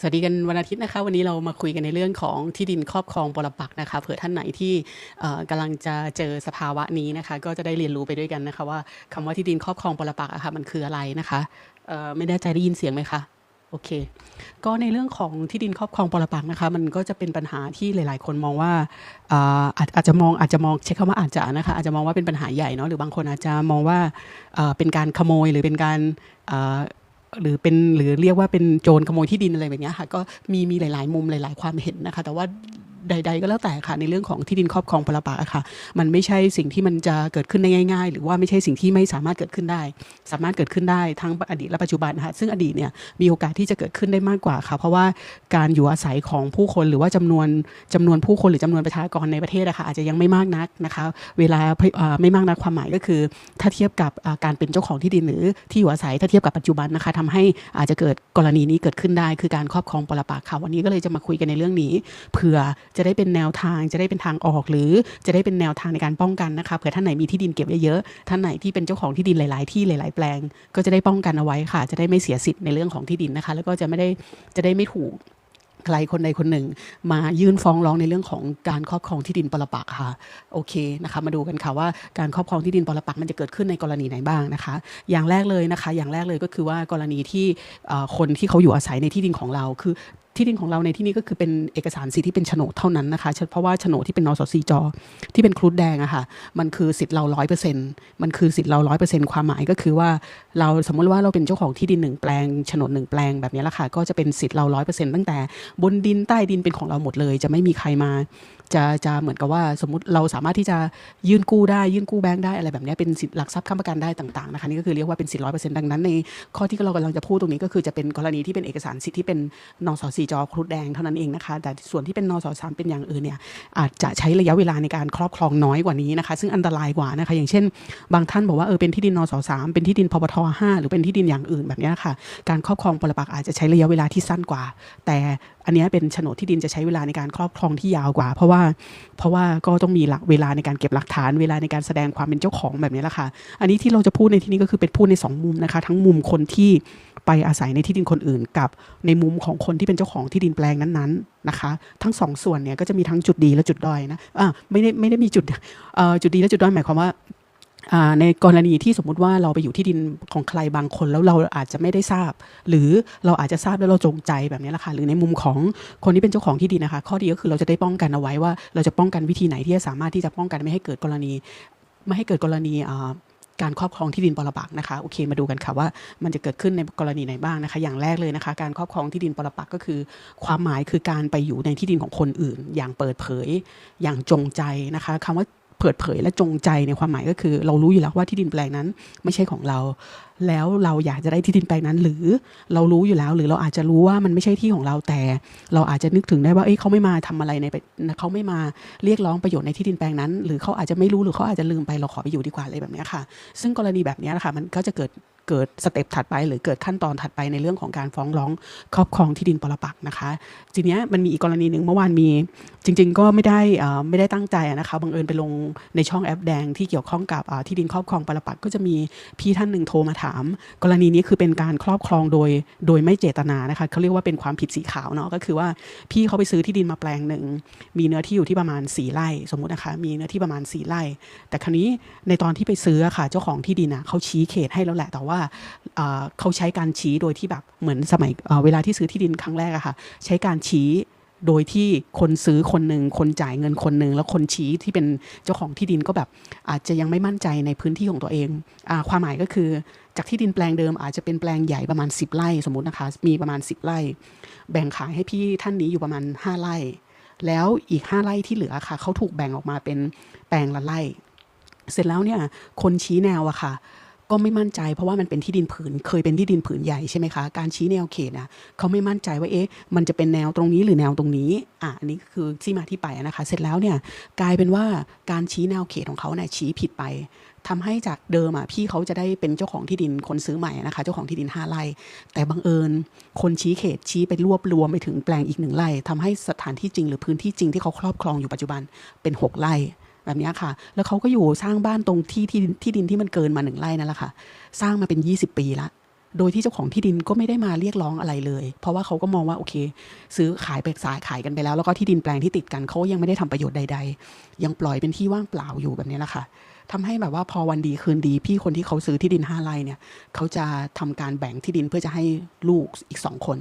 สวัสดีกันวันอาทิตย์นะคะ วันนี้เรามาคุยกันในเรื่องของที่ดินครอบครองปรปักษ์นะคะเผื่อท่านไหนที่เอ่อกำลังจะเจอสภาวะนี้นะคะ ก็จะได้เรียนรู้ไปด้วยกันนะคะ ว่าคำว่าที่ดินครอบครองปรปักษ์อะค่ะมันคืออะไรนะคะไม่แน่ใจได้ยินเสียงไหมคะโอเค ก็ในเรื่องของที่ดินครอบครองปรปักษ์นะคะ มันก็จะเป็นปัญหาที่หลาย ๆ คนมองว่าอาอาจอาจจะมองอาจจะมองใช้คำว่าอาจจะนะคะอาจจะมองว่าเป็นปัญหาใหญ่เนาะหรือบางคนอาจจะมองว่าเป็นการขโมยหรือเป็นการ หรือเป็นหรือเรียกว่าเป็นโจรขโมยที่ดินอะไรแบบนี้ค่ะก็มีมีหลาย ๆ มุมหลาย ๆ ความเห็นนะคะ แต่ว่า ใด ๆ ก็แล้วแต่ค่ะในเรื่องของที่ดินครอบครองปรปักษ์อะค่ะ มันไม่ใช่สิ่งที่มันจะเกิดขึ้นได้ง่าย ๆ หรือว่าไม่ใช่สิ่งที่ไม่สามารถเกิดขึ้นได้ สามารถเกิดขึ้นได้ทั้งอดีตและปัจจุบันนะคะซึ่งอดีตเนี่ยมีโอกาสที่จะเกิดขึ้นได้มากกว่าค่ะเพราะว่าการอยู่อาศัยของผู้คนหรือว่าจำนวนจำนวนผู้คนหรือจำนวนประชากรในประเทศอะคะอาจจะยังไม่มากนักนะคะ เวลาไม่มากนักความหมายก็คือ ถ้าเทียบกับการเป็นเจ้าของที่ดินหรือที่อยู่อาศัยถ้าเทียบกับปัจจุบันนะคะทำให้อาจจะเกิดกรณีนี้เกิดขึ้นได้ คือการครอบครองปรปักษ์ค่ะวันนี้ก็เลยจะมาคุยกันในเรื่องนี้เผื่อจะได้เป็นแนวทางจะได้เป็นทางออก หรือจะได้เป็นแนวทางในการป้องกันนะคะเผื่อท่านไหนมีที่ดินเก็บเยอะๆท่านไหนที่เป็นเจ้าของที่ดินหลาย ๆ ที่หลาย ๆ แปลง ก็จะได้ป้องกันเอาไว้ค่ะ จะได้ไม่เสียสิทธิ์ในเรื่องของที่ดินนะคะ แล้วก็จะไม่ได้จะได้ไม่ถูกใครคนใดคนหนึ่ง มายื่นฟ้องร้องในเรื่องของการครอบครองที่ดินปรปักค่ะโอเคนะคะมาดูกันค่ะว่าการครอบครองที่ดินปรปักมันจะเกิดขึ้นในกรณีไหนบ้างนะคะ อย่างแรกเลยนะคะ อย่างแรกเลยก็คือว่ากรณีที่คนที่เขาอยู่อาศัยในที่ดินของเราคือ ที่ดินของเราในที่นี้ก็คือเป็นเอกสารสิทธิ์ที่เป็นโฉนดเท่านั้นนะคะเพราะว่าโฉนดที่เป็นนสสจอที่เป็นครุฑแดงอะค่ะมันคือสิทธิ์เราร้อยเปอร์เซ็นต์มันคือสิทธิ์เราร้อยเปอร์เซ็นต์ความหมายก็คือว่าเราสมมติว่าเราเป็นเจ้าของที่ดินหนึ่งแปลงโฉนดหนึ่งแปลงแบบนี้ละค่ะก็จะเป็นสิทธิ์เราร้อยเปอร์เซ็นต์ตั้งแต่บนดินใต้ดินเป็นของเราหมดเลย จะไม่มีใครมาจะจะเหมือนกับว่าสมมติเราสามารถที่จะยื่นกู้ได้ยื่นกู้แบงค์ได้อะไรแบบนี้เป็นสิทธิ์หลักทรัพย์ค้ำประกันได้ต่างๆนะคะนี่ก็คือเรียกว่าเป็นสิทธิ์ร้อยเปอร์เซ็นต์ดังนั้นในข้อที่เรากำลังจะพูดตรงนี้ก็คือจะเป็นกรณีที่เป็นเอกสารสิทธิ์ที่เป็นนสสีจอครุฑแดงเท่านั้นเองนะคะ แต่ส่วนที่เป็นนสสามเป็นอย่างอื่นเนี่ยอาจจะใช้ระยะเวลาในการครอบครองน้อยกว่านี้นะคะ ซึ่งอันตรายกว่านะคะ อย่างเช่น บางท่านบอกว่าเออเป็นที่ดินนสสามเป็นที่ดินพบทห้าหรือเป็นที่ดินอย่างอื่นแบบนี้ค่ะ การครอบครองปรปักษ์อาจจะใช้ระยะเวลาที่สั้นกว่า แต่ อันนี้เป็นโฉนดที่ดินจะใช้เวลาในการครอบครองที่ยาวกว่า เพราะว่าเพราะว่าก็ต้องมีหลักเวลาในการเก็บหลักฐานเวลาในการแสดงความเป็นเจ้าของแบบนี้แหละค่ะ อันนี้ที่เราจะพูดในที่นี้ก็คือเป็นพูดในสองมุมนะคะ ทั้งมุมคนที่ไปอาศัยในที่ดินคนอื่น กับในมุมของคนที่เป็นเจ้าของที่ดินแปลงนั้นๆนะคะ ทั้งสองส่วนเนี่ยก็จะมีทั้งจุดดีและจุดด้อยนะอ่าไม่ได้ไม่ได้มีจุดอ่อจุดดีและจุดด้อยหมายความว่า ในกรณีที่สมมุติว่าเราไปอยู่ที่ดินของใครบางคนแล้วเราอาจจะไม่ได้ทราบ หรือเราอาจจะทราบแล้วเราจงใจแบบนี้แหละค่ะหรือในมุมของคนที่เป็นเจ้าของที่ดินนะคะ ข้อดีก็คือเราจะได้ป้องกันเอาไว้ว่า เราจะป้องกันวิธีไหนที่จะสามารถที่จะป้องกันไม่ให้เกิดกรณี ไม่ให้เกิดกรณีการครอบครองที่ดินปรปักนะคะ โอเคมาดูกันค่ะว่ามันจะเกิดขึ้นในกรณีไหนบ้างนะคะ อย่างแรกเลยนะคะ การครอบครองที่ดินปรปักก็คือ ความหมายคือการไปอยู่ในที่ดินของคนอื่น อย่างเปิดเผย อย่างจงใจนะคะคำว่า เปิดเผยและจงใจในความหมายก็คือ เรารู้อยู่แล้วว่าที่ดินแปลงนั้น ไม่ใช่ของเรา แล้วเราอยากจะได้ที่ดินแปลงนั้น หรือเรารู้อยู่แล้ว หรือเราอาจจะรู้ว่ามันไม่ใช่ที่ของเราแต่ เราอาจจะนึกถึงได้ว่าเอ้ยเขาไม่มาทำอะไรในเขาไม่มาเรียกร้องประโยชน์ในที่ดินแปลงนั้น หรือเขาอาจจะไม่รู้หรือเขาอาจจะลืมไปเราขอไปอยู่ดีกว่าอะไรแบบนี้ค่ะ ซึ่งกรณีแบบนี้นะคะมันก็จะเกิด เกิดสเต็ปถัดไป หรือเกิดขั้นตอนถัดไปในเรื่องของการฟ้องร้องครอบครองที่ดินปรปักษ์นะคะ ทีนี้มันมีอีกกรณีหนึ่งเมื่อวานมีจริง ๆ ก็ไม่ได้อ่อไม่ได้ตั้งใจนะคะบังเอิญไปลงในช่องแอปแดงที่เกี่ยวข้องกับที่ดินครอบครองปรปักษ์ก็จะมีพี่ท่านหนึ่งโทรมาถาม กรณีนี้คือเป็นการครอบครองโดยโดยไม่เจตนานะคะเขาเรียกว่าเป็นความผิดสีขาวเนาะก็คือว่าพี่เขาไปซื้อที่ดินมาแปลงหนึ่งมีเนื้อที่อยู่ที่ประมาณ4ไร่สมมุตินะคะมีเนื้อที่ประมาณ4ไร่แต่ครั้นี้ในตอนที่ไปซื้อะค่ะเจ้าของที่ดินอะเขาชี้เขตให้แล้วแหละแต่ว่าอ่าเขาใช้การชี้โดยที่แบบเหมือนสมัยเวลาที่ซื้อที่ดินครั้งแรกอะค่ะ ใช้การชี้โดยที่คนซื้อคนหนึ่งคนจ่ายเงินคนหนึ่งแล้วคนชี้ที่เป็นเจ้าของที่ดินก็แบบ อาจจะยังไม่มั่นใจในพื้นที่ของตัวเองอความหมายก็คือจากที่ดินแปลงเดิมอาจจะเป็นแปลงใหญ่ประมาณ 10 ไร่สมมุตินะคะ มีประมาณ 10 ไร่ แบ่งขายให้พี่ท่านนี้อยู่ประมาณ 5 ไร่ แล้วอีก 5 ไร่ที่เหลือค่ะเขาถูกแบ่งออกมาเป็นแปลงละไร่ เสร็จแล้วเนี่ยคนชี้แนวอะค่ะ ก็ไม่มั่นใจเพราะว่ามันเป็นที่ดินผืน เคยเป็นที่ดินผืนใหญ่ใช่ไหมคะ การชี้แนวเขตนะเขาไม่มั่นใจว่าเอ๊ะมันจะเป็นแนวตรงนี้หรือแนวตรงนี้อะอันนี้คือที่มาที่ไปนะคะ เสร็จแล้วเนี่ยกลายเป็นว่าการชี้แนวเขตของเขาเนี่ยชี้ผิดไปทำให้จากเดิมอะพี่เขาจะได้เป็นเจ้าของที่ดินคนซื้อใหม่นะคะ เจ้าของที่ดินห้าไร่แต่บังเอิญ คนชี้เขตชี้ไปรวบรวมไปถึงแปลงอีกหนึ่งไร่ทำให้สถานที่จริง หรือพื้นที่จริงที่เขาครอบครองอยู่ปัจจุบันเป็นหกไร่ แบบนี้ค่ะ แล้วเขาก็อยู่สร้างบ้านตรงที่ที่ที่ดินที่มันเกินมาหนึ่งไร่นั่นแหละค่ะ สร้างมาเป็น 20 ปีละโดยที่เจ้าของที่ดินก็ไม่ได้มาเรียกร้องอะไรเลย เพราะว่าเขาก็มองว่าโอเค ซื้อขายไปสายขายกันไปแล้ว แล้วก็ที่ดินแปลงที่ติดกันเขายังไม่ได้ทำประโยชน์ใด ๆ ยังปล่อยเป็นที่ว่างเปล่าอยู่แบบนี้แหละค่ะทำให้แบบว่าพอวันดีคืนดี พี่คนที่เขาซื้อที่ดินห้าไร่เนี่ยเขาจะทำการแบ่งที่ดินเพื่อจะให้ลูกอีกสองคน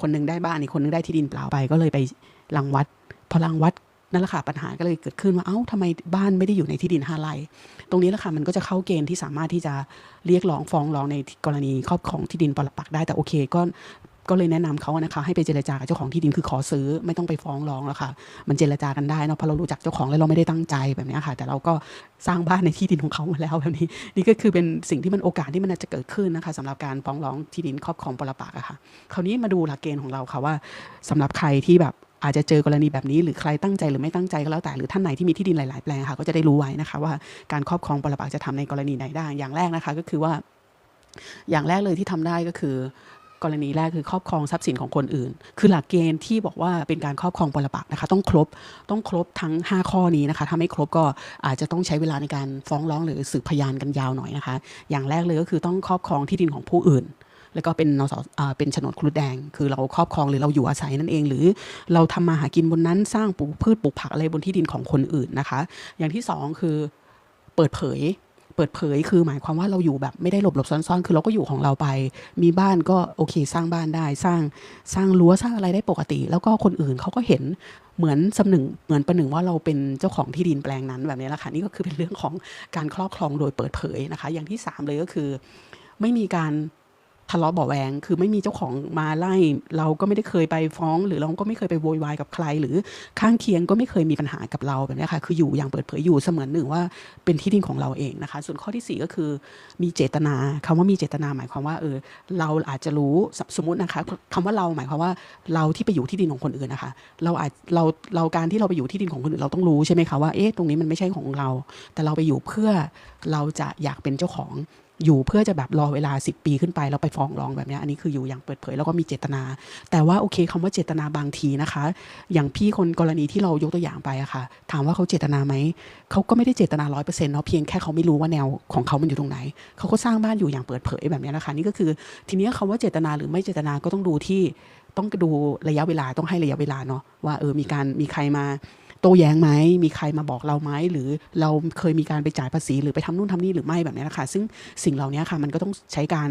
คนหนึงได้บ้านอีกคนหนึงได้ที่ดินเปล่าไปก็เลยไปรังวัด พอรังวัด นั่นแหละค่ะปัญหาก็เลยเกิดขึ้นว่าเอ้าทำไมบ้านไม่ได้อยู่ในที่ดินห้าไร่ตรงนี้แหละค่ะมันก็จะเข้าเกณฑ์ที่สามารถที่จะเรียกร้องฟ้องร้องในกรณีครอบครองที่ดินปรปักได้แต่โอเคก็ก็เลยแนะนำเขานะคะให้ไปเจรจากับเจ้าของที่ดินคือขอซื้อไม่ต้องไปฟ้องร้องแล้วค่ะ มันเจรจากันได้เนาะเพราะเรารู้จักเจ้าของแล้วเราไม่ได้ตั้งใจแบบนี้ค่ะ แต่เราก็สร้างบ้านในที่ดินของเขามาแล้วแบบนี้ นี่ก็คือเป็นสิ่งที่มันโอกาสที่มันจะเกิดขึ้นนะคะสำหรับการฟ้องร้องที่ดินครอบครองปรปักอะค่ะ คราวนี้มาดูหลักเกณฑ์ของเราค่ะว่าสำหรับใครที่แบบ อาจจะเจอกรณีแบบนี้หรือใครตั้งใจหรือไม่ตั้งใจก็แล้วแต่หรือท่านไหนที่มีที่ดินหลาย ๆ แปลงค่ะก็จะได้รู้ไว้นะคะว่าการครอบครองปรปักษ์จะทำในกรณีไหนได้อย่างแรกนะคะก็คือว่า อย่างแรกเลยที่ทำได้ก็คือกรณีแรกคือครอบครองทรัพย์สินของคนอื่น คือหลักเกณฑ์ที่บอกว่าเป็นการครอบครองปรปักษ์นะคะต้องครบต้องครบทั้ง 5 ข้อนี้นะคะถ้าไม่ครบก็อาจจะต้องใช้เวลาในการฟ้องร้องหรือสืบพยานกันยาวหน่อยนะคะ อย่างแรกเลยก็คือต้องครอบครองที่ดินของผู้อื่น แล้วก็เป็นนสอ่าเป็นโฉนดครุฑแดง คือเราครอบครองหรือเราอยู่อาศัยนั่นเอง หรือเราทำมาหากินบนนั้นสร้างปลูกพืชปลูกผักอะไรบนที่ดินของคนอื่นนะคะ อย่างที่สองคือเปิดเผยเปิดเผยคือหมายความว่าเราอยู่แบบไม่ได้หลบหลบซ่อนๆ คือเราก็อยู่ของเราไป มีบ้านก็โอเค สร้างบ้านได้สร้างสร้างรั้วสร้างอะไรได้ปกติ แล้วก็คนอื่นเขาก็เห็นเหมือนสำหนึ่งเหมือนประหนึ่งว่าเราเป็นเจ้าของที่ดินแปลงนั้นแบบนี้แหละค่ะนี่ก็คือเป็นเรื่องของการครอบครองโดยเปิดเผยนะคะ อย่างที่สามเลยก็คือ ไม่มีการ ทะเลาะเบาแวงคือไม่มีเจ้าของมาไล่ เราก็ไม่ได้เคยไปฟ้อง หรือเราก็ไม่เคยไปโวยวายกับใคร หรือข้างเคียงก็ไม่เคยมีปัญหากับเราแบบนี้ค่ะคืออยู่อย่างเปิดเผยอยู่เสมือนหนึ่งว่าเป็นที่ดินของเราเองนะคะ ส่วนข้อที่สี่ก็คือมีเจตนาคำว่ามีเจตนาหมายความว่าเออเราอาจจะรู้สสมมตินะคะคำว่าเราหมายความว่าเราที่ไปอยู่ที่ดินของคนอื่นนะคะเราอาจเราเราการที่เราไปอยู่ที่ดินของคนอื่นเราต้องรู้ใช่ไหมคะว่าเอ๊ะตรงนี้มันไม่ใช่ของเรา แต่เราไปอยู่เพื่อเราจะอยากเป็นเจ้าของ อยู่เพื่อจะแบบรอเวลา 10 ปีขึ้นไปแล้วไปฟ้องร้องแบบนี้อันนี้คืออยู่อย่างเปิดเผยแล้วก็มีเจตนา แต่ว่าโอเคคำว่าเจตนาบางทีนะคะ อย่างพี่คนกรณีที่เรายกตัวอย่างไปอะค่ะ ถามว่าเขาเจตนาไหมเขาก็ไม่ได้เจตนาร้อยเปอร์เซ็นต์เนาะเพียงแค่เขาไม่รู้ว่าแนวของเขามันอยู่ตรงไหนเขาก็สร้างบ้านอยู่อย่างเปิดเผยแบบนี้นะคะนี่ก็คือทีนี้ยคำว่าเจตนาหรือไม่เจตนาก็ต้องดูที่ต้องดูระยะเวลาต้องให้ระยะเวลาเนาะว่าเออมีการมีใครมา โต้แย้งไหมมีใครมาบอกเราไหมหรือเราเคยมีการไปจ่ายภาษีหรือไปทำนู่นทำนี่หรือไม่แบบนี้นะคะซึ่งสิ่งเหล่านี้ค่ะมันก็ต้องใช้การ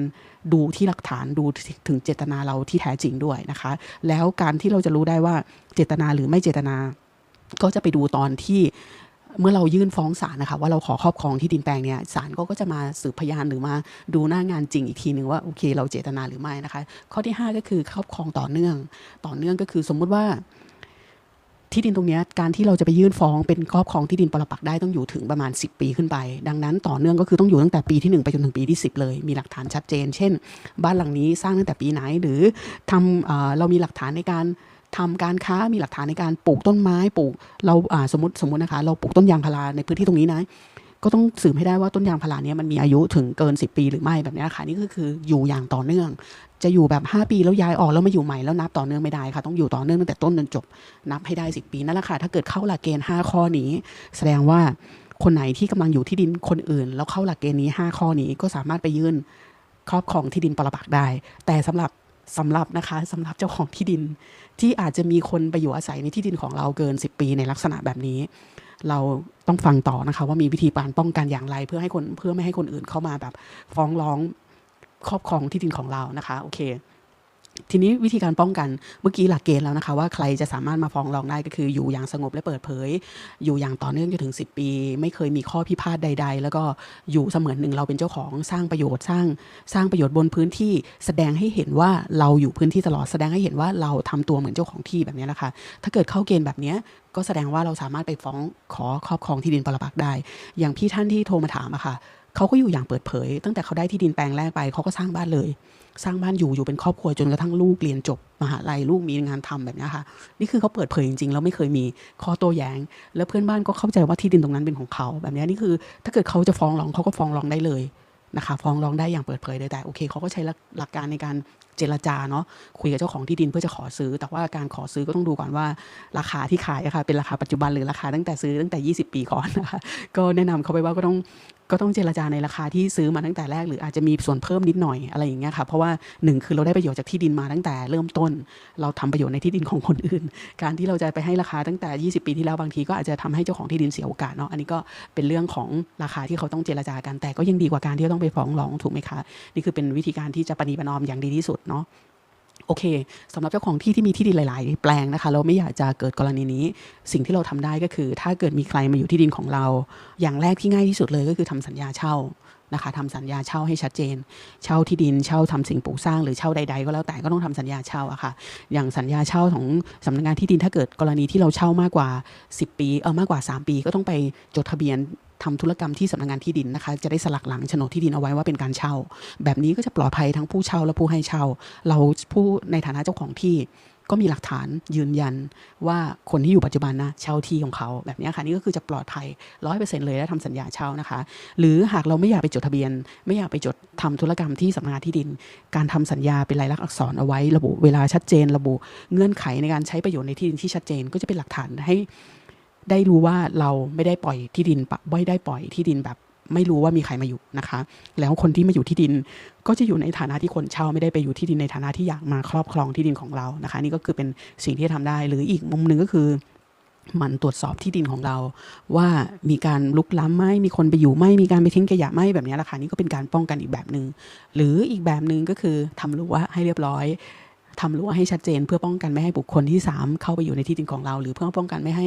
ดูที่หลักฐานดูถึงเจตนาเราที่แท้จริงด้วยนะคะ แล้วการที่เราจะรู้ได้ว่าเจตนาหรือไม่เจตนา ก็จะไปดูตอนที่เมื่อเรายื่นฟ้องศาลนะคะว่าเราขอครอบครองที่ดินแปลงเนี้ยศาลก็ก็จะมาสืบพยานหรือมาดูหน้างานจริงอีกทีหนึ่งว่าโอเค เราเจตนาหรือไม่นะคะ ข้อที่ 5 ก็คือครอบครองต่อเนื่อง ต่อเนื่องก็คือสมมุติว่า ที่ดินตรงนี้การที่เราจะไปยื่นฟ้องเป็นครอบครองที่ดินปรปักษ์ได้ต้องอยู่ถึงประมาณ 10 ปีขึ้นไป ดังนั้นต่อเนื่องก็คือต้องอยู่ตั้งแต่ปีที่ 1 ไปจนถึงปีที่ 10 เลย มีหลักฐานชัดเจน เช่น บ้านหลังนี้สร้างตั้งแต่ปีไหนหรือทำเออเรามีหลักฐานในการทำการค้ามีหลักฐานในการปลูกต้นไม้ปลูกเราอ่าสมมติสมมตินะคะ เราปลูกต้นยางพาราในพื้นที่ตรงนี้นะก็ต้องสืบให้ได้ว่าต้นยางพาราเนี้ยมันมีอายุถึงเกิน 10 ปีหรือไม่แบบนี้ค่ะนี่ก็คืออยู่อย่างต่อเนื่อง จะอยู่แบบ 5 ปีแล้วย้ายออกแล้วมาอยู่ใหม่แล้วนับต่อเนื่องไม่ได้ค่ะ ต้องอยู่ต่อเนื่องตั้งแต่ต้นจนจบนับให้ได้ 10 ปีนั่นแหละค่ะ ถ้าเกิดเข้าหลักเกณฑ์ 5 ข้อนี้ แสดงว่าคนไหนที่กำลังอยู่ที่ดินคนอื่น แล้วเข้าหลักเกณฑ์นี้ 5 ข้อนี้ก็สามารถไปยื่นครอบครองที่ดินปรปักษ์ได้ แต่สำหรับสำหรับนะคะสำหรับเจ้าของที่ดิน ที่อาจจะมีคนไปอยู่อาศัยในที่ดินของเราเกิน 10 ปีในลักษณะแบบนี้ เราต้องฟังต่อนะคะ ว่ามีวิธีการป้องกันอย่างไร เพื่อให้คนเพื่อไม่ให้คนอื่นเข้ามาแบบฟ้องร้อง ครอบครองที่ดินของเรานะคะโอเคทีนี้วิธีการป้องกันเมื่อกี้หลักเกณฑ์แล้วนะคะ ว่าใครจะสามารถมาฟ้องร้องได้ก็คืออยู่อย่างสงบและเปิดเผย อยู่อย่างต่อเนื่องจนถึง 10 ปี ไม่เคยมีข้อพิพาทใด ๆ แล้วก็อยู่เสมือนหนึ่งเราเป็นเจ้าของสร้างประโยชน์สร้างสร้างประโยชน์บนพื้นที่ แสดงให้เห็นว่าเราอยู่พื้นที่ตลอดแสดงให้เห็นว่าเราทำตัวเหมือนเจ้าของที่แบบนี้นะคะ ถ้าเกิดเข้าเกณฑ์แบบนี้ก็แสดงว่าเราสามารถไปฟ้องขอครอบครองที่ดินปรปักษ์ได้ อย่างพี่ท่านที่โทรมาถามอะค่ะ เขาก็อยู่อย่างเปิดเผย ตั้งแต่เขาได้ที่ดินแปลงแรกไปเขาก็สร้างบ้านเลย สร้างบ้านอยู่อยู่เป็นครอบครัวจนกระทั่งลูกเรียนจบมหาลัยลูกมีงานทำแบบนี้ค่ะ นี่คือเขาเปิดเผยจริงๆแล้วไม่เคยมีข้อโต้แย้ง แล้วเพื่อนบ้านก็เข้าใจว่าที่ดินตรงนั้นเป็นของเขา แบบนี้นี่คือ ถ้าเกิดเขาจะฟ้องร้องเขาก็ฟ้องร้องได้เลยนะคะฟ้องร้องได้อย่างเปิดเผยเลยแต่โอเคเขาก็ใช้หลักการในการเจรจาเนาะคุยกับเจ้าของที่ดินเพื่อจะขอซื้อ แต่ว่าการขอซื้อก็ต้องดูก่อนว่า ราคาที่ขายอะค่ะเป็นราคาปัจจุบันหรือราคาตั้งแต่ซื้อตั้งแต่ 20 ปีก่อนนะคะก็แนะนำเขาไปว่าก็ต้อง ก็ต้องเจรจาในราคาที่ซื้อมาตั้งแต่แรกหรืออาจจะมีส่วนเพิ่มนิดหน่อยอะไรอย่างเงี้ยค่ะเพราะว่าหนึ่งคือเราได้ประโยชน์จากที่ดินมาตั้งแต่เริ่มต้น เราทำประโยชน์ในที่ดินของคนอื่น การที่เราจะไปให้ราคาตั้งแต่ 20 ปีที่แล้วบางทีก็อาจจะทำให้เจ้าของที่ดินเสียโอกาสเนาะอันนี้ก็เป็นเรื่องของราคาที่เขาต้องเจรจากันแต่ก็ยังดีกว่าการที่ต้องไปฟ้องร้องถูกไหมคะนี่คือเป็นวิธีการที่จะปณีประนอมอย่างดีที่สุดเนาะ โอเคสำหรับเจ้าของที่ที่มีที่ดินหลาย ๆ แปลงนะคะเราไม่อยากจะเกิดกรณีนี้ สิ่งที่เราทำได้ก็คือ ถ้าเกิดมีใครมาอยู่ที่ดินของเรา อย่างแรกที่ง่ายที่สุดเลยก็คือทำสัญญาเช่า นะคะทำสัญญาเช่าให้ชัดเจน เช่าที่ดินเช่าทำสิ่งปลูกสร้างหรือเช่าใด ๆ ก็แล้วแต่ก็ต้องทำสัญญาเช่าอะค่ะ อย่างสัญญาเช่าของสำนักงานที่ดินถ้าเกิดกรณีที่เราเช่ามากกว่า 10 ปีเออมากกว่า 3 ปี ก็ต้องไปจดทะเบียนทำธุรกรรมที่สำนักงานที่ดินนะคะ จะได้สลักหลังโฉนดที่ดินเอาไว้ว่าเป็นการเช่า แบบนี้ก็จะปลอดภัยทั้งผู้เช่าและผู้ให้เช่า เราผู้ในฐานะเจ้าของที่ ก็มีหลักฐานยืนยันว่าคนที่อยู่ปัจจุบันนะเช่าที่ของเขาแบบนี้ค่ะนี่ก็คือจะปลอดภัยร้อยเปอร์เซ็นต์เลยและทำสัญญาเช่านะคะ หรือหากเราไม่อยากไปจดทะเบียน ไม่อยากไปจดทำธุรกรรมที่สำนักงานที่ดิน การทำสัญญาเป็นลายลักษณ์อักษรเอาไว้ระบุเวลาชัดเจน ระบุเงื่อนไขในการใช้ประโยชน์ในที่ดินที่ชัดเจน ก็จะเป็นหลักฐานให้ได้รู้ว่าเราไม่ได้ปล่อยที่ดินปะไม่ได้ปล่อยที่ดินแบบ ไม่รู้ว่ามีใครมาอยู่นะคะ แล้วคนที่มาอยู่ที่ดินก็จะอยู่ในฐานะที่คนเช่าไม่ได้ไปอยู่ที่ดินในฐานะที่อยากมาครอบครองที่ดินของเรานะคะ นี่ก็คือเป็นสิ่งที่ทำได้ หรืออีกมุมหนึ่งก็คือมันตรวจสอบที่ดินของเรา ว่ามีการลุกล้ำไหมมีคนไปอยู่ไหมมีการไปทิ้งขยะไหมแบบนี้แหละค่ะนี่ก็เป็นการป้องกันอีกแบบหนึ่งหรืออีกแบบหนึ่งก็คือทำรั้วให้เรียบร้อย ทำรั้วให้ชัดเจน เพื่อป้องกันไม่ให้บุคคลที่ 3 เข้าไปอยู่ในที่ดินของเรา หรือเพื่อป้องกันไม่ให้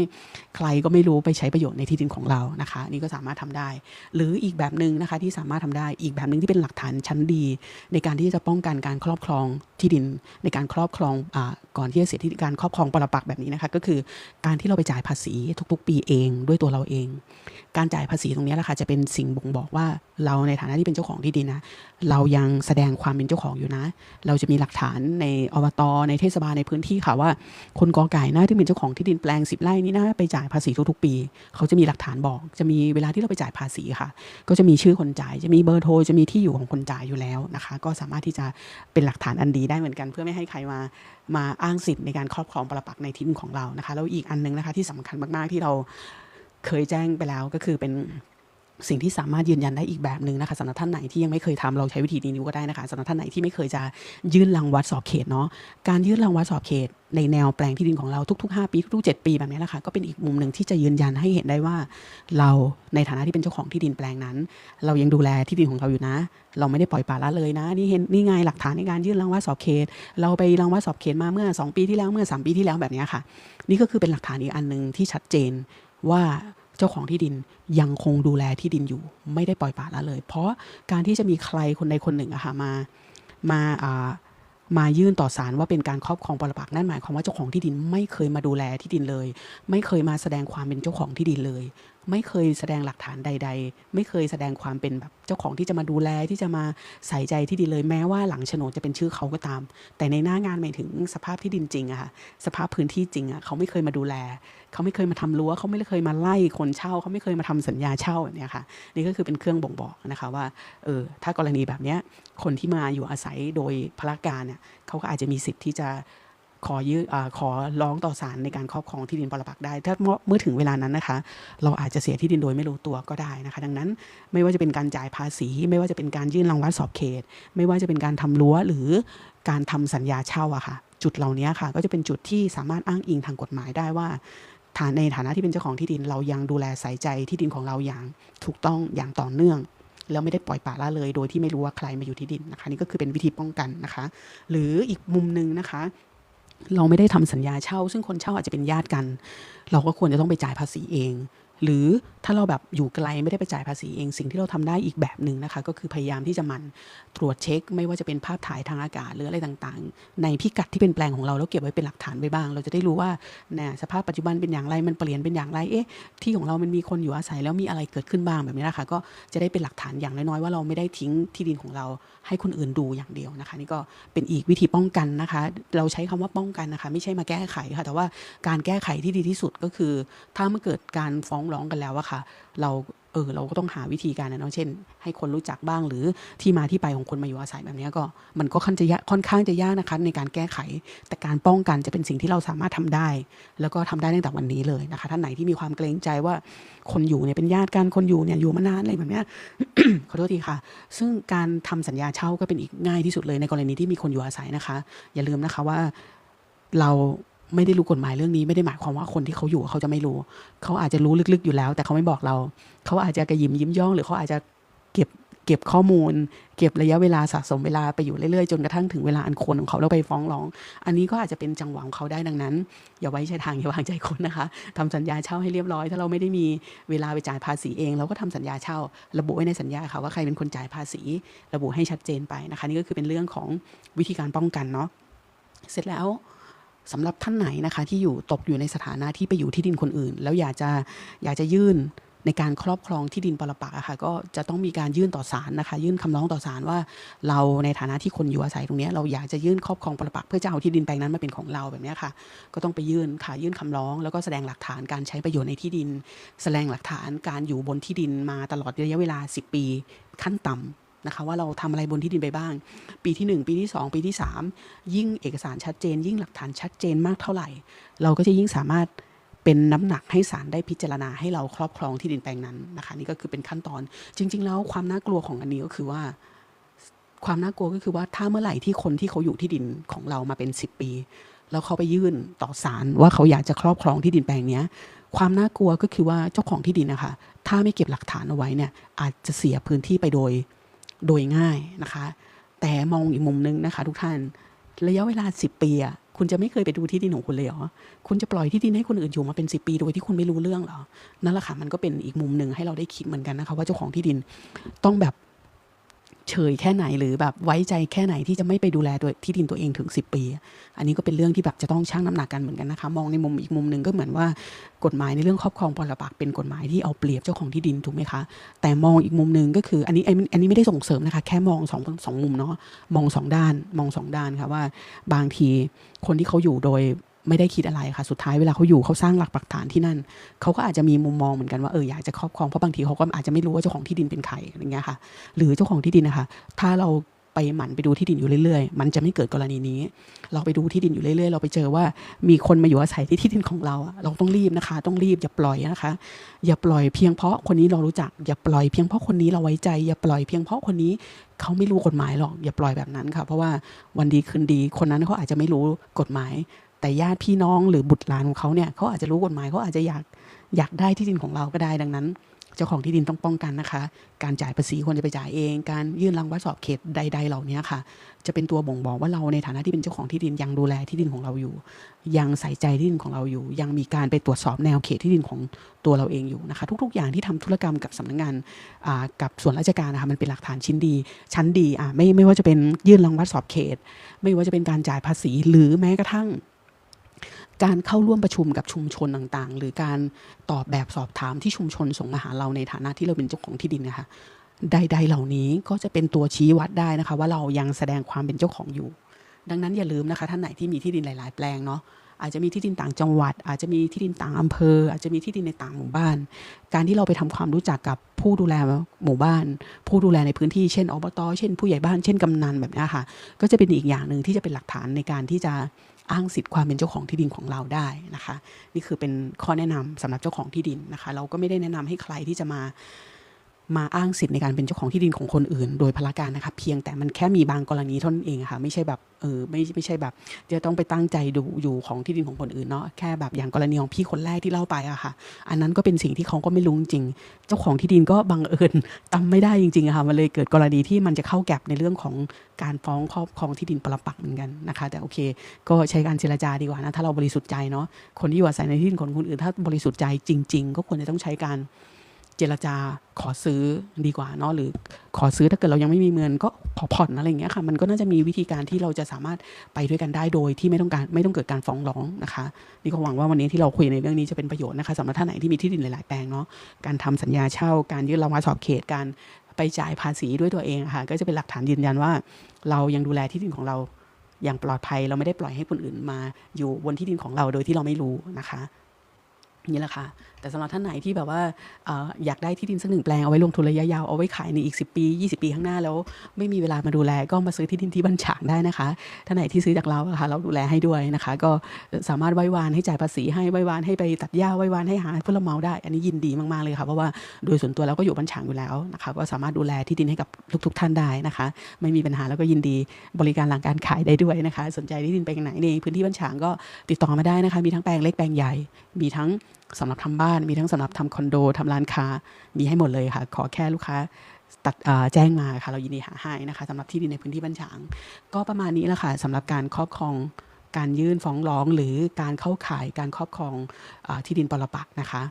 ใครก็ไม่รู้ไปใช้ประโยชน์ในที่ดินของเรานะคะนี่ก็สามารถทำได้ หรืออีกแบบหนึ่งนะคะที่สามารถทำได้อีกแบบหนึ่งที่เป็นหลักฐานชั้นดี ในการที่จะป้องกันการครอบครองที่ดิน ในการครอบครองอก่อนที่จะเสียที่การครอบครองปรปักษ์แบบนี้นะคะก็คือการที่เราไปจ่ายภาษีทุกๆ ปีเองด้วยตัวเราเอง การจ่ายภาษีตรงนี้แหละค่ะจะเป็นสิ่งบ่งบอกว่าเราในฐานะที่เป็นเจ้าของที่ดินนะเรายังแสดงความเป็นเจ้าของอยู่นะ เราจะมีหลักฐานในอบตในเทศบาลในพื้นที่ค่ะว่า คนกอไก่นะที่เป็นเจ้าของที่ดินแปลงสิบไร่นี้นะไปจ่ายภาษีทุกๆ ปี เขาจะมีหลักฐานบอก จะมีเวลาที่เราไปจ่ายภาษีค่ะ ก็จะมีชื่อคนจ่าย จะมีเบอร์โทรจะมีที่อยู่ของคนจ่ายอยู่แล้วนะคะ ก็สามารถที่จะเป็นหลักฐานอันดีได้เหมือนกัน เพื่อไม่ให้ใครมามาอ้างสิทธิ์ในการครอบครองปรปักษ์ในที่ดินของเรานะคะแล้วอีกอันหนึงนะคะที่สำคัญมากๆที่เราเคยแจ้งไปแล้วก็คือเป็น สิ่งที่สามารถยืนยันได้อีกแบบหนึ่งนะคะสำหรับท่านไหนที่ยังไม่เคยทำเราใช้วิธีนี้ก็ได้นะคะสำหรับท่านไหนที่ไม่เคยจะยื่นรังวัดสอบเขตเนาะการยื่นรังวัดสอบเขต ในแนวแปลงที่ดินของเราทุก ๆ 5 ปีทุกๆ 7 ปีแบบนี้แหละค่ะก็เป็นอีกมุมหนึ่งที่จะยืนยันให้เห็นได้ว่า เราในฐานะที่เป็นเจ้าของที่ดินแปลงนั้น เรายังดูแลที่ดินของเราอยู่นะ เราไม่ได้ปล่อยปละละเลยนะนี่เห็นนี่ไงหลักฐานในการยื่นรังวัดสอบเขต เราไปรังวัดสอบเขตมาเมื่อ 2 ปีที่แล้วเมื่อ 3 ปีที่แล้วแบบนี้ค่ะ นี่ก็คือเป็นหลักฐานอีกอันหนึ่งที่ชัดเจนว่า เจ้าของที่ดินยังคงดูแลที่ดินอยู่ไม่ได้ปล่อยปละละเลย เพราะการที่จะมีใครคนใดคนหนึ่งอะค่ะมามาอ่ามายื่นต่อศาลว่าเป็นการครอบครองปรปักนั่นหมายความว่าเจ้าของที่ดินไม่เคยมาดูแลที่ดินเลย ไม่เคยมาแสดงความเป็นเจ้าของที่ดินเลยไม่เคยแสดงหลักฐานใด ๆ ไม่เคยแสดงความเป็นแบบเจ้าของที่จะมาดูแลที่จะมาใส่ใจที่ดินเลยแม้ว่าหลังโฉนดจะเป็นชื่อเขาก็ตาม แต่ในหน้างานหมายถึงสภาพที่ดินจริงอะค่ะสภาพพื้นที่จริงอะเขาไม่เคยมาดูแล เขาไม่เคยมาทำรั้วเขาไม่เคยมาไล่คนเช่า เขาไม่เคยมาทำสัญญาเช่าแบบเนี้ยค่ะนี่ก็คือเป็นเครื่องบ่งบอกนะคะว่าเออถ้ากรณีแบบเนี้ยคนที่มาอยู่อาศัยโดยพละการเนี่ยเขาก็อาจจะมีสิทธิ์ที่จะ ขอยื้อขอร้องต่อศาลในการครอบครองที่ดินปรปักษ์ได้ ถ้าเมื่อถึงเวลานั้นนะคะ เราอาจจะเสียที่ดินโดยไม่รู้ตัวก็ได้นะคะ ดังนั้นไม่ว่าจะเป็นการจ่ายภาษี ไม่ว่าจะเป็นการยื่นรางวัลสอบเขต ไม่ว่าจะเป็นการทำรั้วหรือการทำสัญญาเช่าอะค่ะ จุดเหล่านี้ค่ะ ก็จะเป็นจุดที่สามารถอ้างอิงทางกฎหมายได้ว่าฐานในฐานะที่เป็นเจ้าของที่ดินเรายังดูแลใส่ใจที่ดินของเราอย่างถูกต้องอย่างต่อเนื่องแล้วไม่ได้ปล่อยปละละเลย โดยที่ไม่รู้ว่าใครมาอยู่ที่ดินนะคะ นี่ก็คือเป็นวิธีป้องกันนะคะ หรืออีกมุมหนึ่งนะคะ เราไม่ได้ทำสัญญาเช่า ซึ่งคนเช่าอาจจะเป็นญาติกัน เราก็ควรจะต้องไปจ่ายภาษีเอง หรือถ้าเราแบบอยู่ไกลไม่ได้ไปจ่ายภาษีเองสิ่งที่เราทำได้อีกแบบหนึ่งนะคะ ก็คือพยายามที่จะมันตรวจเช็ค ไม่ว่าจะเป็นภาพถ่ายทางอากาศหรืออะไรต่างๆ ในพิกัดที่เป็นแปลงของเราแล้วเก็บไว้เป็นหลักฐานไว้บ้าง เราจะได้รู้ว่าเนี่ยสภาพปัจจุบันเป็นอย่างไรมันเปลี่ยนเป็นอย่างไรเอ๊ะที่ของเรามันมีคนอยู่อาศัยแล้วมีอะไรเกิดขึ้นบ้างแบบนี้นะคะก็จะได้เป็นหลักฐานอย่างน้อยๆว่าเราไม่ได้ทิ้งที่ดินของเราให้คนอื่นดูอย่างเดียวนะคะ นี่ก็เป็นอีกวิธีป้องกันนะคะ เราใช้คำว่าป้องกันนะคะ ไม่ใช่มาแก้ไขค่ะแต่ว่าการแก้ไขที่ดีที่สุดก็คือ ถ้าเมื่อเกิดการฟ้องร้องกันแล้วอะค่ะ เราเออเราก็ต้องหาวิธีการนะเนาะเช่น ให้คนรู้จักบ้างหรือที่มาที่ไปของคนมาอยู่อาศัยแบบนี้ก็มันก็ค่อนจะยากค่อนข้างจะยากนะคะในการแก้ไข แต่การป้องกันจะเป็นสิ่งที่เราสามารถทำได้ แล้วก็ทำได้ตั้งแต่วันนี้เลยนะคะท่านไหนที่มีความเกรงใจว่าคนอยู่เนี่ยเป็นญาติกันคนอยู่เนี่ยอยู่มานานอะไรแบบนี้ขอโทษทีค่ะ ซึ่งการทำสัญญาเช่าก็เป็นอีกง่ายที่สุดเลยในกรณีที่มีคนอยู่อาศัยนะคะ อย่าลืมนะคะว่าเรา ไม่ได้รู้กฎหมายเรื่องนี้ไม่ได้หมายความว่าคนที่เขาอยู่เขาจะไม่รู้ เขาอาจจะรู้ลึกๆอยู่แล้ว แต่เขาไม่บอกเรา เขาอาจจะกระยิมยิ้มย่อง หรือเขาอาจจะเก็บเก็บข้อมูล เก็บระยะเวลาสะสมเวลาไปอยู่เรื่อยๆจนกระทั่งถึงเวลาอันควรของเขาแล้วไปฟ้องร้อง อันนี้ก็อาจจะเป็นจังหวะของเขาได้ดังนั้น อย่าไว้ใจทางอย่าวางใจคนนะคะทำสัญญาเช่าให้เรียบร้อย ถ้าเราไม่ได้มีเวลาไปจ่ายภาษีเอง เราก็ทำสัญญาเช่า ระบุไว้ในสัญญาค่ะว่าใครเป็นคนจ่ายภาษี ระบุให้ชัดเจนไปนะคะ นี่ก็คือเป็นเรื่องของวิธีการป้องกันเนาะเสร็จแล้ว สำหรับท่านไหนนะคะที่อยู่ตกอยู่ในสถานะที่ไปอยู่ที่ดินคนอื่น แล้วอยากจะอยากจะยื่นในการครอบครองที่ดินปรปักษ์อะค่ะก็จะต้องมีการยื่นต่อศาลนะคะ ยื่นคำร้องต่อศาลว่าเราในฐานะที่คนอยู่อาศัยตรงนี้เราอยากจะยื่นครอบครองปรปักษ์เพื่อจะเอาที่ดินแปลงนั้นมาเป็นของเราแบบนี้ค่ะ ก็ต้องไปยื่นค่ะยื่นคำร้อง แล้วก็แสดงหลักฐานการใช้ประโยชน์ในที่ดิน แสดงหลักฐานการอยู่บนที่ดินมาตลอดระยะเวลา 10 ปี ขั้นต่ำ นะคะว่าเราทำอะไรบนที่ดินไปบ้าง ปีที่ 1 ปีที่ 2 ปีที่ 3 ยิ่งเอกสารชัดเจน ยิ่งหลักฐานชัดเจนมากเท่าไหร่ เราก็จะยิ่งสามารถเป็นน้ำหนักให้ศาลได้พิจารณาให้เราครอบครองที่ดินแปลงนั้นนะคะนี่ก็คือเป็นขั้นตอนจริง ๆ แล้วความน่ากลัวของอันนี้ก็คือว่า ความน่ากลัวก็คือว่าถ้าเมื่อไหร่ที่คนที่เขาอยู่ที่ดินของเรามาเป็นสิบปี แล้วเขาไปยื่นต่อศาลว่าเขาอยากจะครอบครองที่ดินแปลงนี้ความน่ากลัวก็คือว่าเจ้าของที่ดินนะคะถ้าไม่เก็บหลักฐานเอาไว้เนี่ยอาจจะเสียพื้นที่ไปโดย โดยง่ายนะคะ แต่มองอีกมุมนึงนะคะ ทุกท่านระยะเวลาสิบปีอะคุณจะไม่เคยไปดูที่ดินของคุณเลยเหรอ คุณจะปล่อยที่ดินให้คนอื่นอยู่มาเป็นสิบปี โดยที่คุณไม่รู้เรื่องเหรอ นั่นแหละค่ะ มันก็เป็นอีกมุมหนึ่งให้เราได้คิดเหมือนกันนะคะ ว่าเจ้าของที่ดินต้องแบบ เฉยแค่ไหนหรือแบบไว้ใจแค่ไหนที่จะไม่ไปดูแลตัวที่ดินตัวเองถึง 10 ปี อันนี้ก็เป็นเรื่องที่แบบจะต้องชั่งน้ำหนักกันเหมือนกันนะคะ มองในมุมอีกมุมหนึ่งก็เหมือนว่ากฎหมายในเรื่องครอบครองปรปักเป็นกฎหมายที่เอาเปรียบเจ้าของที่ดินถูกไหมคะ แต่มองอีกมุมหนึ่งก็คืออันนี้อันนี้อันนี้ไม่ได้ส่งเสริมนะคะ แค่มองสองสองมุมเนาะมองสองด้านมองสองด้านค่ะว่า บางทีคนที่เขาอยู่โดย ไม่ได้คิดอะไรค่ะ สุดท้ายเวลาเขาอยู่เขาสร้างหลักปักฐานที่นั่น เขาก็อาจจะมีมุมมองเหมือนกันว่าเอออยากจะครอบครองเพราะบางทีเขาก็อาจจะไม่รู้ว่าเจ้าของที่ดินเป็นใครอะไรเงี้ยค่ะ หรือเจ้าของที่ดินนะคะ ถ้าเราไปหมั่นไปดูที่ดินอยู่เรื่อยๆ มันจะไม่เกิดกรณีนี้ เราไปดูที่ดินอยู่เรื่อยๆ เราไปเจอว่ามีคนมาอยู่อาศัยที่ที่ดินของเรา เราต้องรีบนะคะ ต้องรีบอย่าปล่อยนะคะ อย่าปล่อยเพียงเพราะคนนี้เรารู้จัก อย่าปล่อยเพียงเพราะคนนี้เราไว้ใจ อย่าปล่อยเพียงเพราะคนนี้เขาไม่รู้กฎหมายหรอก อย่าปล่อยแบบนั้นค่ะ เพราะว่าวันดีคืนดีคนนั้นเขาอาจจะไม่รู้กฎหมาย แต่ญาติพี่น้องหรือบุตรหลานของเขาเนี่ยเขาอาจจะรู้กฎหมายเขาอาจจะอยากอยากได้ที่ดินของเราก็ได้ดังนั้น เจ้าของที่ดินต้องป้องกันนะคะ การจ่ายภาษีควรจะไปจ่ายเอง การยื่นรังวัดสอบเขตใด ๆ เหล่านี้ค่ะ จะเป็นตัวบ่งบอกว่าเราในฐานะที่เป็นเจ้าของที่ดินยังดูแลที่ดินของเราอยู่ ยังใส่ใจที่ดินของเราอยู่ ยังมีการไปตรวจสอบแนวเขตที่ดินของตัวเราเองอยู่นะคะ ทุก ๆ อย่างที่ทำธุรกรรมกับสำนักงานกับส่วนราชการนะคะมันเป็นหลักฐานชิ้นดี ชั้นดีอ่าไม่ไม่ว่าจะเป็นยื่นรังวัดสอบเขต ไม่ว่าจะเป็นการจ่ายภาษีหรือแม้กระทั่ง การเข้าร่วมประชุมกับชุมชนต่างๆ หรือการตอบแบบสอบถามที่ชุมชนส่งมาหาเราในฐานะที่เราเป็นเจ้าของที่ดินนะคะใด ๆ เหล่านี้ก็จะเป็นตัวชี้วัดได้นะคะ ว่าเรายังแสดงความเป็นเจ้าของอยู่ ดังนั้นอย่าลืมนะคะท่านไหนที่มีที่ดินหลาย ๆ แปลงเนาะอาจจะมีที่ดินต่างจังหวัด อาจจะมีที่ดินต่างอำเภอ อาจจะมีที่ดินในต่างหมู่บ้าน การที่เราไปทำความรู้จักกับผู้ดูแลหมู่บ้าน ผู้ดูแลในพื้นที่เช่นอบตเช่นผู้ใหญ่บ้านเช่นกำนันแบบนี้ค่ะ ก็จะเป็นอีกอย่างหนึ่งที่จะเป็นหลักฐานในการที่จะ อ้างสิทธิ์ความเป็นเจ้าของที่ดินของเราได้นะคะ นี่คือเป็นข้อแนะนำสำหรับเจ้าของที่ดินนะคะ เราก็ไม่ได้แนะนำให้ใครที่จะมา มาอ้างสิทธิ์ในการเป็นเจ้าของที่ดินของคนอื่น โดยพละการนะคะเพียงแต่มันแค่มีบางกรณีเท่านั้นเองค่ะไม่ใช่แบบเออไม่ไม่ใช่แบบจะต้องไปตั้งใจดูอยู่ของที่ดินของคนอื่นเนาะแค่แบบอย่างกรณีของพี่คนแรกที่เล่าไปอะค่ะ อันนั้นก็เป็นสิ่งที่เขาก็ไม่รู้จริง เจ้าของที่ดินก็บังเอิญจำไม่ได้จริงๆอะค่ะมันเลยเกิดกรณีที่มันจะเข้าแก็บในเรื่องของการฟ้องครอบครองที่ดินปรปักษ์เหมือนกันนะคะ แต่โอเค ก็ใช้การเจรจาดีกว่านะถ้าเราบริสุทธิ์ใจเนาะคนที่อยู่อาศัยในที่ดินของคนอื่นถ้าบริสุทธิ์ใจจริง ๆ ก็ควรจะต้องใช้การ เจรจาขอซื้อดีกว่าเนาะหรือขอซื้อถ้าเกิดเรายังไม่มีเงินก็ขอผ่อนอะไรอย่างเงี้ยค่ะ มันก็น่าจะมีวิธีการที่เราจะสามารถไปด้วยกันได้โดยที่ไม่ต้องการไม่ต้องเกิดการฟ้องร้องนะคะ นี่ก็หวังว่าวันนี้ที่เราคุยในเรื่องนี้จะเป็นประโยชน์นะคะสำหรับท่านไหนที่มีที่ดินหลาย ๆ แปลงเนาะการทำสัญญาเช่า การยื่นรางวัลสอบเขตการไปจ่ายภาษีด้วยตัวเองค่ะ ก็จะเป็นหลักฐานยืนยันว่า เรายังดูแลที่ดินของเราอย่างปลอดภัยเราไม่ได้ปล่อยให้คนอื่นมา อยู่บนที่ดินของเราโดยที่เราไม่รู้นะคะนี่แหละค่ะแต่สำหรับท่านไหนที่แบบว่าออยากได้ที่ดินสักหนึ่งแปลงเอาไว้ลงทุนระยะยาวเอาไว้ขายในอีก 10 ปี 20 ปีข้างหน้าแล้ว ไม่มีเวลามาดูแลก็มาซื้อที่ดินที่บ้านฉางได้นะคะท่านไหนที่ซื้อจากเราค่ะเราดูแลให้ด้วยนะคะ ก็สามารถไว้วานให้จ่ายภาษีให้ไว้วานให้ไปตัดหญ้าไว้วานให้หาผู้รับเหมาได้ อันนี้ยินดีมากๆเลยค่ะเพราะว่าโดยส่วนตัวเราก็อยู่บ้านฉางอยู่แล้วนะคะก็สามารถดูแลที่ดินให้กับทุก ๆ ท่านได้นะคะ ไม่มีปัญหาแล้วก็ยินดีบริการหลังการขายได้ด้วยนะคะ สนใจที่ดินแปลงไหนในพื้นที่บ้านฉางก็ติดต่อมาได้นะคะ มีทั้งแปลงเล็กแปลงใหญ่มีทั้ง สำหรับทำบ้านมีทั้งสำหรับทำคอนโดทำร้านค้ามีให้หมดเลยค่ะ ขอแค่ลูกค้าตัดแจ้งมาค่ะ เรายินดีหาให้นะคะสำหรับที่ดินในพื้นที่บ้านฉาง ก็ประมาณนี้แหละค่ะสำหรับการครอบครองการยื่นฟ้องร้องหรือการเข้าข่ายการครอบครองอที่ดินปรปักนะคะ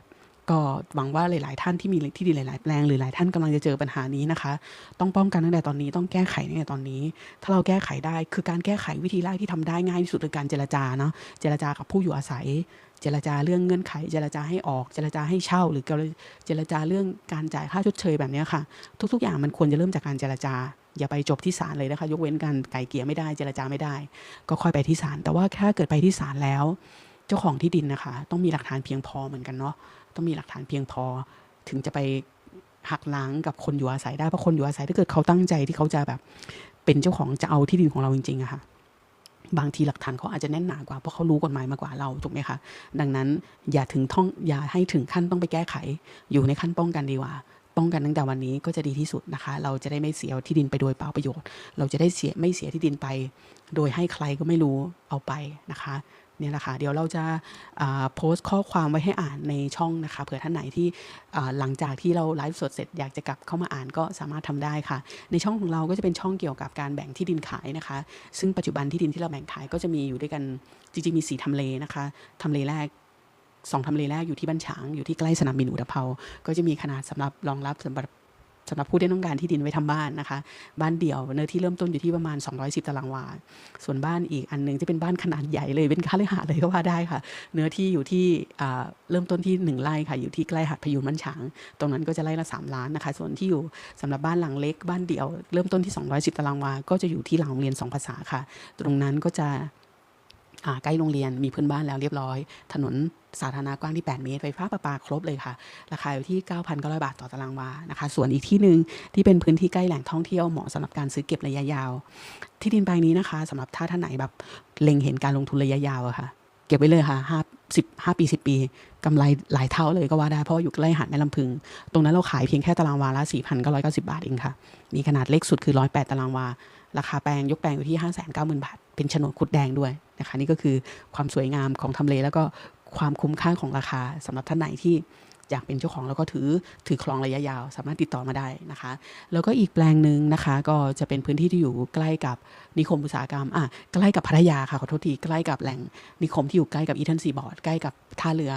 ก็หวังว่าหลาย ๆ ท่านที่มีที่ดินหลาย ๆ แปลงหรือหลายท่านกำลังจะเจอปัญหานี้นะคะ ต้องป้องกันตั้งแต่ตอนนี้ต้องแก้ไขตั้งแต่ตอนนี้ ถ้าเราแก้ไขได้คือการแก้ไขวิธีแรกที่ทำได้ง่ายที่สุดคือการเจรจาเนาะเจรจากับผู้อยู่อาศัย เจรจาเรื่องเงื่อนไข เจรจาให้ออก เจรจาให้เช่า หรือเจรจาเรื่องการจ่ายค่าชดเชยแบบนี้ค่ะ ทุก ๆ อย่างมันควรจะเริ่มจากการเจรจาอย่าไปจบที่ศาลเลยนะคะ ยกเว้นการไกลเกลี่ยไม่ได้เจรจาไม่ได้ ก็ค่อยไปที่ศาลแต่ว่าถ้าเกิดไปที่ศาลแล้ว เจ้าของที่ดินนะคะ ต้องมีหลักฐานเพียงพอเหมือนกันเนาะ ต้องมีหลักฐานเพียงพอ ถึงจะไปหักล้างกับคนอยู่อาศัยได้เพราะคนอยู่อาศัยถ้าเกิดเขาตั้งใจที่เขาจะแบบเป็นเจ้าของจะเอาที่ดินของเราจริงๆอะค่ะบางทีหลักฐานเขาอาจจะแน่นหนากว่าเพราะเขารู้กฎหมายมากกว่าเราถูกไหมคะดังนั้นอย่าถึงท่องอย่าให้ถึงขั้นต้องไปแก้ไข อยู่ในขั้นป้องกันดีกว่า ป้องกันตั้งแต่วันนี้ก็จะดีที่สุดนะคะ เราจะได้ไม่เสียที่ดินไปโดยเปล่าประโยชน์ เราจะได้เสียไม่เสียที่ดินไป โดยให้ใครก็ไม่รู้เอาไปนะคะ เนี่ยแหละค่ะเดี๋ยวเราจะาโพสต์ข้อความไว้ให้อ่านในช่องนะคะเผื่อท่านไหนที่หลังจากที่เราไลฟ์สดเสร็จอยากจะกลับเข้ามาอ่านก็สามารถทำได้ค่ะ ในช่องของเราก็จะเป็นช่องเกี่ยวกับการแบ่งที่ดินขายนะคะ ซึ่งปัจจุบันที่ดินที่เราแบ่งขายก็จะมีอยู่ด้วยกันจริงๆมีสีทำเลนะคะทำเลแรกสองทำเลแรกอยู่ที่บ้านฉางอยู่ที่ใกล้สนามบินอุตภเปาก็จะมีขนาดสำหรับรองรับสำหรับ สำหรับผู้ที่ต้องการที่ดินไว้ทำบ้านนะคะ บ้านเดี่ยวเนื้อที่เริ่มต้นอยู่ที่ประมาณ 210 ตารางวา ส่วนบ้านอีกอันหนึงที่เป็นบ้านขนาดใหญ่เลยเป็นค่าเลหาเลยก็ว่าได้ค่ะ เนื้อที่อยู่ที่เริ่มต้นที่ 1ไร่ค่ะ อยู่ที่ใกล้หาดพยูนบ้านฉาง ตรงนั้นก็จะไร่ละ 3 ล้านนะคะ ส่วนที่อยู่สำหรับบ้านหลังเล็ก บ้านเดี่ยว เริ่มต้นที่ 210 ตารางวา ก็จะอยู่ที่หลังโรงเรียนสองภาษาค่ะ ตรงนั้นก็จะ ใกล้โรงเรียนมีพื่อนบ้านแล้วเรียบร้อย ถนนสาธารณะกว้างที่ 8 เมตร ไฟฟ้าประปาครบเลยค่ะ ราคาอยู่ที่ 9,900 บาทต่อตารางวานะคะ ส่วนอีกที่หนึ่งที่เป็นพื้นที่ใกล้แหล่งท่องเที่ยวเหมาะสำหรับการซื้อเก็บระยะยาว ที่ดินแปลงนี้นะคะสำหรับถ้าท่านไหนแบบเล็งเห็นการลงทุนระยะยาวอะค่ะ เก็บไว้เลยค่ะห้าสิบห้าปีสิบปีกำไรหลายเท่าเลยก็ว่าได้เพราะว่าอยู่ใกล้หาดแม่ลำพึง ตรงนั้นเราขายเพียงแค่ตารางวาละสี่พันเก้าร้อยเก้าสิบาทเองค่ะ มีขนาดเล็กสุดคือร้อยแปดตารางวา ราคาแปลงยกแปลงอยู่ที่ห้าแสนเก้าหมื่นบาท เป็นโฉนดคุดแดงด้วยนะคะนี่ก็คือความสวยงามของทำเล แล้วก็ความคุ้มค่าของราคาสำหรับท่านไหนที่อยากเป็นเจ้าของแล้วก็ถือถือครองระยะยาว สามารถติดต่อมาได้นะคะ แล้วก็อีกแปลงหนึ่งนะคะ ก็จะเป็นพื้นที่ที่อยู่ใกล้กับนิคมอุตสาหกรรมอะใกล้กับพัทยาค่ะขอโทษทีใกล้กับแหล่งนิคมที่อยู่ใกล้กับอีเทนซีบอร์ดใกล้กับท่าเรือ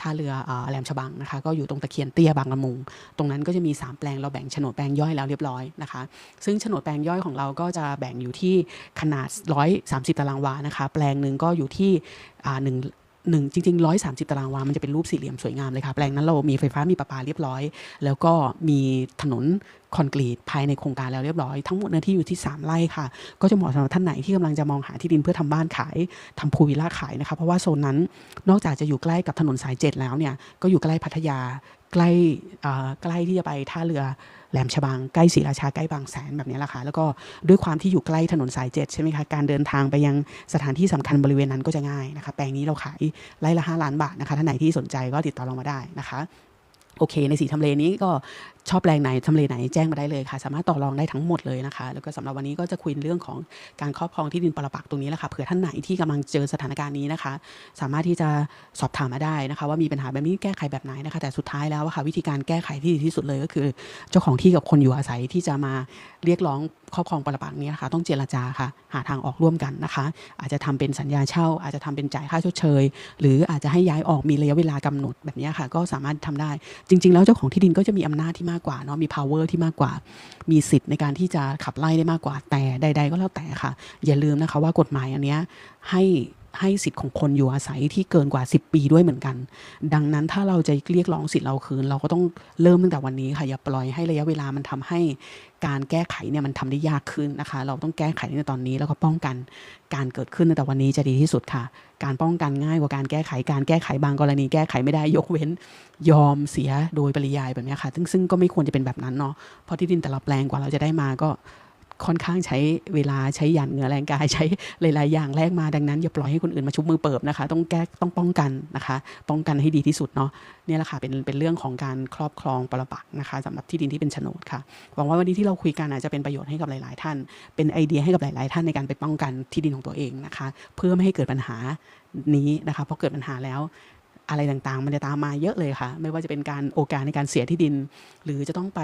ท่าเรืออแหลมฉบังนะคะก็อยู่ตรงตะเคียนเตี้ยบางละมุง ตรงนั้นก็จะมี 3 แปลงเราแบ่งโฉนดแปลงย่อยแล้วเรียบร้อยนะคะ ซึ่งโฉนดแปลงย่อยของเราก็จะแบ่งอยู่ที่ขนาด 130 ตารางวานะคะ แปลงหนึ่งก็อยู่ที่หนึ่ง หนึ่งจริงๆ130ตารางวา มันจะเป็นรูปสี่เหลี่ยมสวยงามเลยค่ะ แปลงนั้นเรามีไฟฟ้ามีประปาเรียบร้อย แล้วก็มีถนนคอนกรีตภายในโครงการแล้วเรียบร้อย ทั้งหมดเนื้อที่อยู่ที่ 3ไร่ค่ะ ก็จะเหมาะสำหรับท่านไหนที่กำลังจะมองหาที่ดินเพื่อทำบ้านขายทำพูลวิลล่าขายนะคะ เพราะว่าโซนนั้นนอกจากจะอยู่ใกล้กับถนนสายเจ็ดแล้วเนี่ย ก็อยู่ใกล้พัทยา ใกล้ใกล้ที่จะไปท่าเรือแหลมฉบังใกล้ศรีราชาใกล้บางแสนแบบนี้แหละค่ะแล้วก็ด้วยความที่อยู่ใกล้ถนนสายเจ็ดใช่ไหมคะการเดินทางไปยังสถานที่สำคัญบริเวณนั้นก็จะง่ายนะคะแปลงนี้เราขายไร่ละ 5 ล้านบาทนะคะท่านไหนที่สนใจก็ติดต่อเรามาได้นะคะโอเคในสีทำเลนี้ก็ ชอบแปลงไหนทำเลไหนแจ้งมาได้เลยค่ะ สามารถต่อรองได้ทั้งหมดเลยนะคะ แล้วก็สำหรับวันนี้ก็จะคุยเรื่องของการครอบครองที่ดินปรปักตรงนี้แหละค่ะเผื่อท่านไหนที่กำลังเจอสถานการณ์นี้นะคะ สามารถที่จะสอบถามมาได้นะคะ ว่ามีปัญหาแบบนี้แก้ไขแบบไหนนะคะ แต่สุดท้ายแล้วค่ะวิธีการแก้ไขที่ดีที่สุดเลยก็คือ เจ้าของที่กับคนอยู่อาศัยที่จะมาเรียกร้องครอบครองปรปักนี้นะคะ ต้องเจรจาค่ะ หาทางออกร่วมกันนะคะ อาจจะทำเป็นสัญญาเช่า อาจจะทำเป็นจ่ายค่าชดเชย หรืออาจจะให้ย้ายออกมีระยะเวลากำหนดแบบนี้ค่ะ ก็สามารถทำได้ จริง ๆ แล้วเจ้าของที่ดินก็จะมีอำนาจที่มากากว่าเนาะมี power ที่มากกว่า มีสิทธิ์ในการที่จะขับไล่ได้มากกว่าแต่ใด ๆ ก็แล้วแต่ค่ะ อย่าลืมนะคะว่ากฎหมายอันเนี้ยให้ ให้สิทธิ์ของคนอยู่อาศัยที่เกินกว่า 10 ปีด้วยเหมือนกัน ดังนั้นถ้าเราจะเรียกร้องสิทธิ์เราคืน เราก็ต้องเริ่มตั้งแต่วันนี้ค่ะอย่าปล่อยให้ระยะเวลามันทำให้การแก้ไขเนี่ยมันทำได้ยากขึ้นนะคะ เราต้องแก้ไขในตอนนี้แล้วก็ป้องกันการเกิดขึ้นตั้งแต่วันนี้จะดีที่สุดค่ะ การป้องกันง่ายกว่าการแก้ไขการแก้ไขบางกรณีแก้ไขไม่ได้ยกเว้น ยอมเสียโดยปริยายแบบนี้ค่ะ ซึ่งซึ่งก็ไม่ควรจะเป็นแบบนั้นเนาะเพราะที่ดินแต่ละแปลงกว่าเราจะได้มาก็ ค่อนข้างใช้เวลาใช้หยันเหงื่อแรงกายใช้หลาย ๆ อย่างแลกมาดังนั้นอย่าปล่อยให้คนอื่นมาชุบมือเปิบนะคะ ต้องแก้ต้องป้องกันนะคะ ป้องกันให้ดีที่สุดเนาะเนี่ยแหละค่ะเป็นเป็นเรื่องของการครอบครองปรปักษ์นะคะสำหรับที่ดินที่เป็นโฉนดค่ะหวังว่าวันนี้ที่เราคุยกันอาจจะเป็นประโยชน์ให้กับหลาย ๆ ท่าน เป็นไอเดียให้กับหลาย ๆ ท่านในการไปป้องกันที่ดินของตัวเองนะคะ เพื่อไม่ให้เกิดปัญหานี้นะคะเพราะเกิดปัญหาแล้วอะไรต่าง ๆ มันจะตามมาเยอะเลยค่ะ ไม่ว่าจะเป็นการโอกาสในการเสียที่ดิน หรือจะต้องไป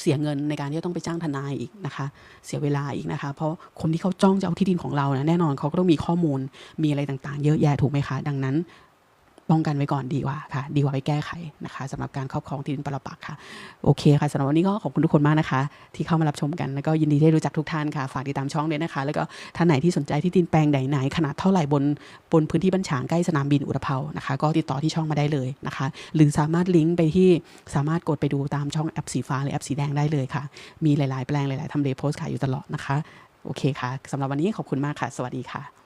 เสียเงินในการที่จะต้องไปจ้างทนายอีกนะคะ เสียเวลาอีกนะคะ เพราะคนที่เขาจ้องจะเอาที่ดินของเรานะแน่นอนเขาก็ต้องมีข้อมูลมีอะไรต่างๆ เยอะแยะถูกไหมคะ ดังนั้น ป้องกันไว้ก่อนดีกว่าค่ะ ดีกว่าไปแก้ไขนะคะสำหรับการครอบครองที่ดินปรปักษ์ค่ะ โอเคค่ะสำหรับวันนี้ก็ขอบคุณทุกคนมากนะคะ ที่เข้ามารับชมกันแล้วก็ยินดีที่ได้รู้จักทุกท่านค่ะ ฝากติดตามช่องด้วยนะคะ แล้วก็ท่านไหนที่สนใจที่ดินแปลงใดไหนขนาดเท่าไหร่บนบนพื้นที่บ้านฉางใกล้สนามบินอุตภเปานะคะ ก็ติดต่อที่ช่องมาได้เลยนะคะ หรือสามารถลิงก์ไปที่สามารถกดไปดูตามช่องแอปสีฟ้าหรือแอปสีแดงได้เลยค่ะ มีหลาย ๆ แปลงหลาย ๆทำเลโพสต์ขายอยู่ตลอดนะคะ โอเคค่ะสำหรับวันนี้ขอบคุณมากค่ะ สวัสดีค่ะ